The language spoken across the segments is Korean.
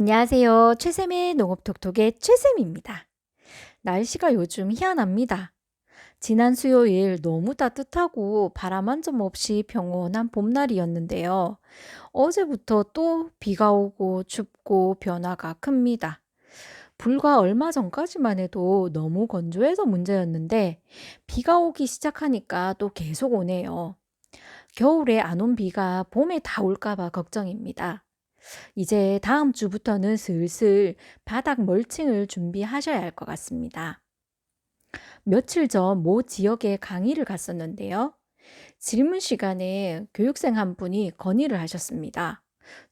안녕하세요. 최쌤의 농업톡톡의 최쌤입니다. 날씨가 요즘 희한합니다. 지난 수요일 너무 따뜻하고 바람 한 점 없이 평온한 봄날이었는데요. 어제부터 또 비가 오고 춥고 변화가 큽니다. 불과 얼마 전까지만 해도 너무 건조해서 문제였는데 비가 오기 시작하니까 또 계속 오네요. 겨울에 안 온 비가 봄에 다 올까 봐 걱정입니다. 이제 다음 주부터는 슬슬 바닥 멀칭을 준비하셔야 할 것 같습니다. 며칠 전 모 지역에 강의를 갔었는데요. 질문 시간에 교육생 한 분이 건의를 하셨습니다.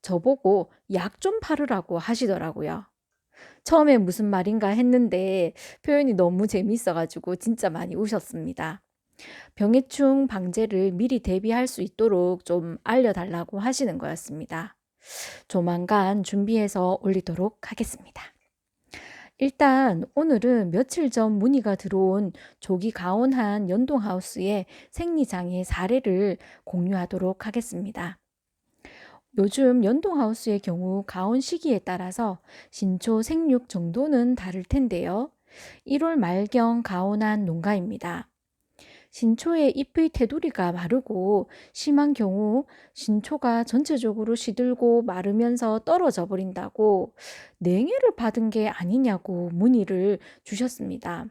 저보고 약 좀 바르라고 하시더라고요. 처음에 무슨 말인가 했는데 표현이 너무 재미있어가지고 진짜 많이 우셨습니다. 병해충 방제를 미리 대비할 수 있도록 좀 알려달라고 하시는 거였습니다. 조만간 준비해서 올리도록 하겠습니다. 일단 오늘은 며칠 전 문의가 들어온 조기 가온한 연동하우스의 생리장애 사례를 공유하도록 하겠습니다. 요즘 연동하우스의 경우 가온 시기에 따라서 신초 생육 정도는 다를 텐데요. 1월 말경 가온한 농가입니다. 신초의 잎의 테두리가 마르고 심한 경우 신초가 전체적으로 시들고 마르면서 떨어져 버린다고 냉해를 받은 게 아니냐고 문의를 주셨습니다.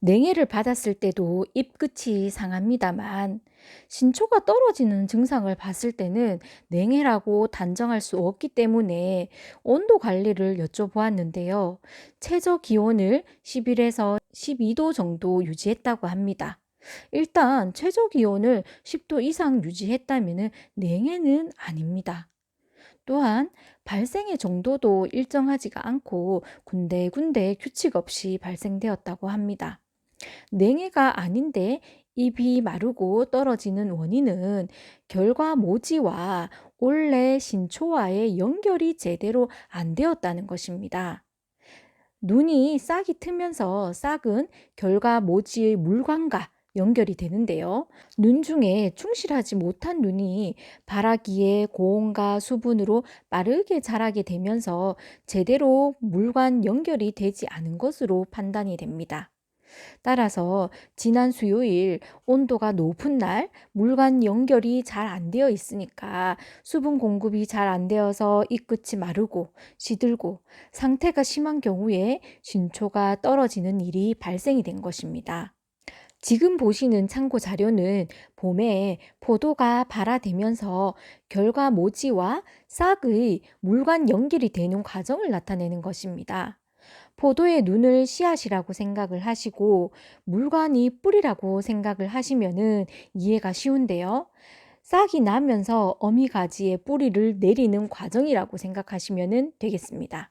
냉해를 받았을 때도 잎 끝이 상합니다만 신초가 떨어지는 증상을 봤을 때는 냉해라고 단정할 수 없기 때문에 온도 관리를 여쭤보았는데요. 최저 기온을 11에서 12도 정도 유지했다고 합니다. 일단 최저 기온을 10도 이상 유지했다면 냉해는 아닙니다. 또한 발생의 정도도 일정하지가 않고 군데군데 규칙 없이 발생되었다고 합니다. 냉해가 아닌데 입이 마르고 떨어지는 원인은 결과 모지와 올해 신초와의 연결이 제대로 안 되었다는 것입니다. 눈이 싹이 트면서 싹은 결과 모지의 물광과 연결이 되는데요. 눈 중에 충실하지 못한 눈이 발아기의 고온과 수분으로 빠르게 자라게 되면서 제대로 물관 연결이 되지 않은 것으로 판단이 됩니다. 따라서 지난 수요일 온도가 높은 날 물관 연결이 잘 안 되어 있으니까 수분 공급이 잘 안 되어서 이 끝이 마르고 시들고 상태가 심한 경우에 신초가 떨어지는 일이 발생이 된 것입니다. 지금 보시는 참고 자료는 봄에 포도가 발화되면서 결과 모지와 싹의 물관 연결이 되는 과정을 나타내는 것입니다. 포도의 눈을 씨앗이라고 생각을 하시고 물관이 뿌리라고 생각을 하시면은 이해가 쉬운데요. 싹이 나면서 어미 가지의 뿌리를 내리는 과정이라고 생각하시면 되겠습니다.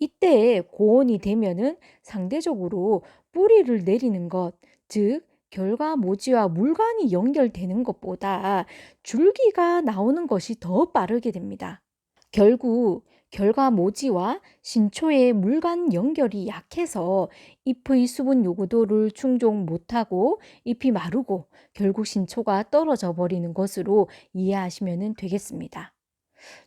이때 고온이 되면은 상대적으로 뿌리를 내리는 것, 즉 결과 모지와 물관이 연결되는 것보다 줄기가 나오는 것이 더 빠르게 됩니다. 결국 결과 모지와 신초의 물관 연결이 약해서 잎의 수분 요구도를 충족 못하고 잎이 마르고 결국 신초가 떨어져 버리는 것으로 이해하시면 되겠습니다.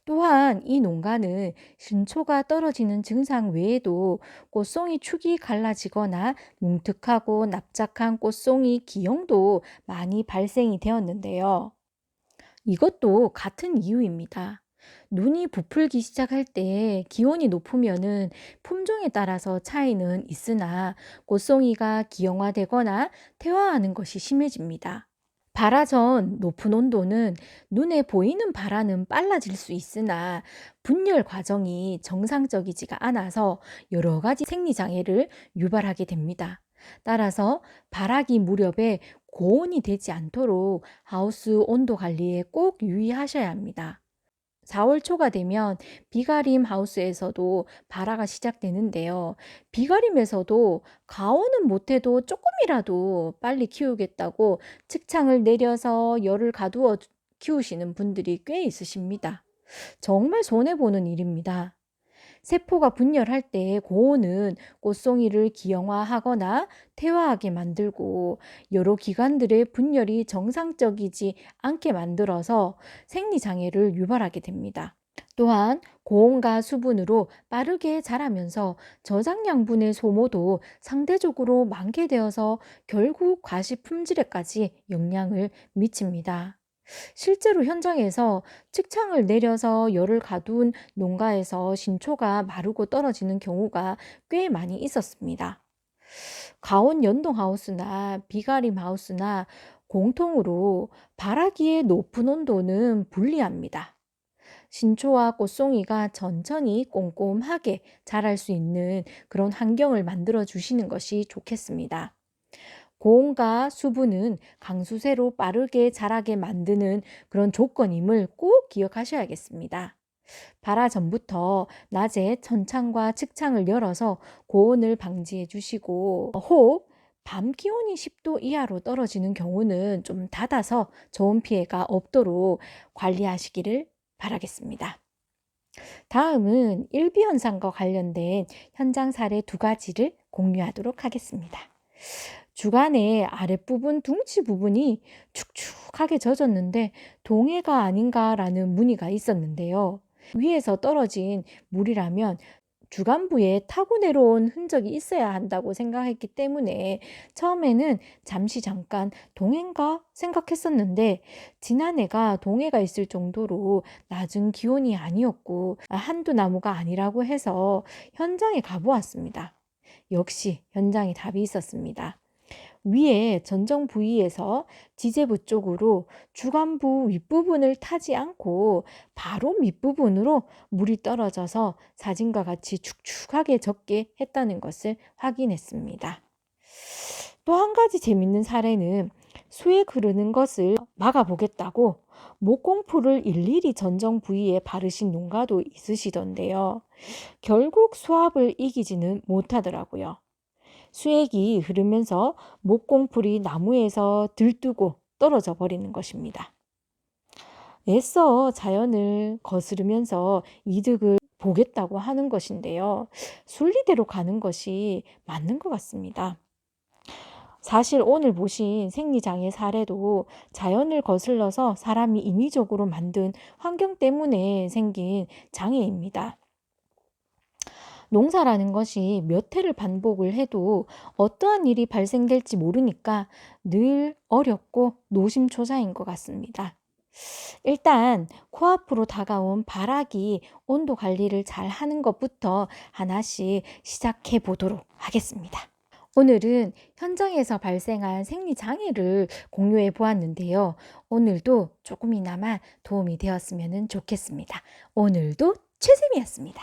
또한 이 농가는 신초가 떨어지는 증상 외에도 꽃송이 축이 갈라지거나 뭉툭하고 납작한 꽃송이 기형도 많이 발생이 되었는데요. 이것도 같은 이유입니다. 눈이 부풀기 시작할 때 기온이 높으면은 품종에 따라서 차이는 있으나 꽃송이가 기형화되거나 퇴화하는 것이 심해집니다. 발화 전 높은 온도는 눈에 보이는 발화는 빨라질 수 있으나 분열 과정이 정상적이지가 않아서 여러 가지 생리장애를 유발하게 됩니다. 따라서 발화기 무렵에 고온이 되지 않도록 하우스 온도 관리에 꼭 유의하셔야 합니다. 4월 초가 되면 비가림 하우스에서도 발화가 시작되는데요. 비가림에서도 가온은 못해도 조금이라도 빨리 키우겠다고 측창을 내려서 열을 가두어 키우시는 분들이 꽤 있으십니다. 정말 손해보는 일입니다. 세포가 분열할 때 고온은 꽃송이를 기형화하거나 퇴화하게 만들고 여러 기관들의 분열이 정상적이지 않게 만들어서 생리장애를 유발하게 됩니다. 또한 고온과 수분으로 빠르게 자라면서 저장양분의 소모도 상대적으로 많게 되어서 결국 과시 품질에까지 영향을 미칩니다. 실제로 현장에서 측창을 내려서 열을 가둔 농가에서 신초가 마르고 떨어지는 경우가 꽤 많이 있었습니다. 가온 연동하우스나 비가림 하우스나 공통으로 바라기의 높은 온도는 불리합니다. 신초와 꽃송이가 천천히 꼼꼼하게 자랄 수 있는 그런 환경을 만들어 주시는 것이 좋겠습니다. 고온과 수분은 강수세로 빠르게 자라게 만드는 그런 조건임을 꼭 기억하셔야겠습니다. 발화 전부터 낮에 천창과 측창을 열어서 고온을 방지해 주시고 혹밤 기온이 10도 이하로 떨어지는 경우는 좀 닫아서 저온 피해가 없도록 관리하시기를 바라겠습니다. 다음은 일비 현상과 관련된 현장 사례 두 가지를 공유하도록 하겠습니다. 주간에 아랫부분 둥치 부분이 축축하게 젖었는데 동해가 아닌가라는 문의가 있었는데요. 위에서 떨어진 물이라면 주간부에 타고 내려온 흔적이 있어야 한다고 생각했기 때문에 처음에는 잠시 잠깐 동해인가 생각했었는데 지난해가 동해가 있을 정도로 낮은 기온이 아니었고 한두 나무가 아니라고 해서 현장에 가보았습니다. 역시 현장에 답이 있었습니다. 위에 전정 부위에서 지제부 쪽으로 주간부 윗부분을 타지 않고 바로 밑부분으로 물이 떨어져서 사진과 같이 축축하게 젖게 했다는 것을 확인했습니다. 또 한 가지 재밌는 사례는 수에 흐르는 것을 막아보겠다고 목공풀을 일일이 전정 부위에 바르신 농가도 있으시던데요. 결국 수압을 이기지는 못하더라고요. 수액이 흐르면서 목공풀이 나무에서 들뜨고 떨어져 버리는 것입니다. 애써 자연을 거스르면서 이득을 보겠다고 하는 것인데요. 순리대로 가는 것이 맞는 것 같습니다. 사실 오늘 보신 생리장애 사례도 자연을 거슬러서 사람이 인위적으로 만든 환경 때문에 생긴 장애입니다. 농사라는 것이 몇 해를 반복을 해도 어떠한 일이 발생될지 모르니까 늘 어렵고 노심초사인 것 같습니다. 일단 코앞으로 다가온 발악이 온도 관리를 잘 하는 것부터 하나씩 시작해 보도록 하겠습니다. 오늘은 현장에서 발생한 생리 장애를 공유해 보았는데요. 오늘도 조금이나마 도움이 되었으면 좋겠습니다. 오늘도 최쌤이었습니다.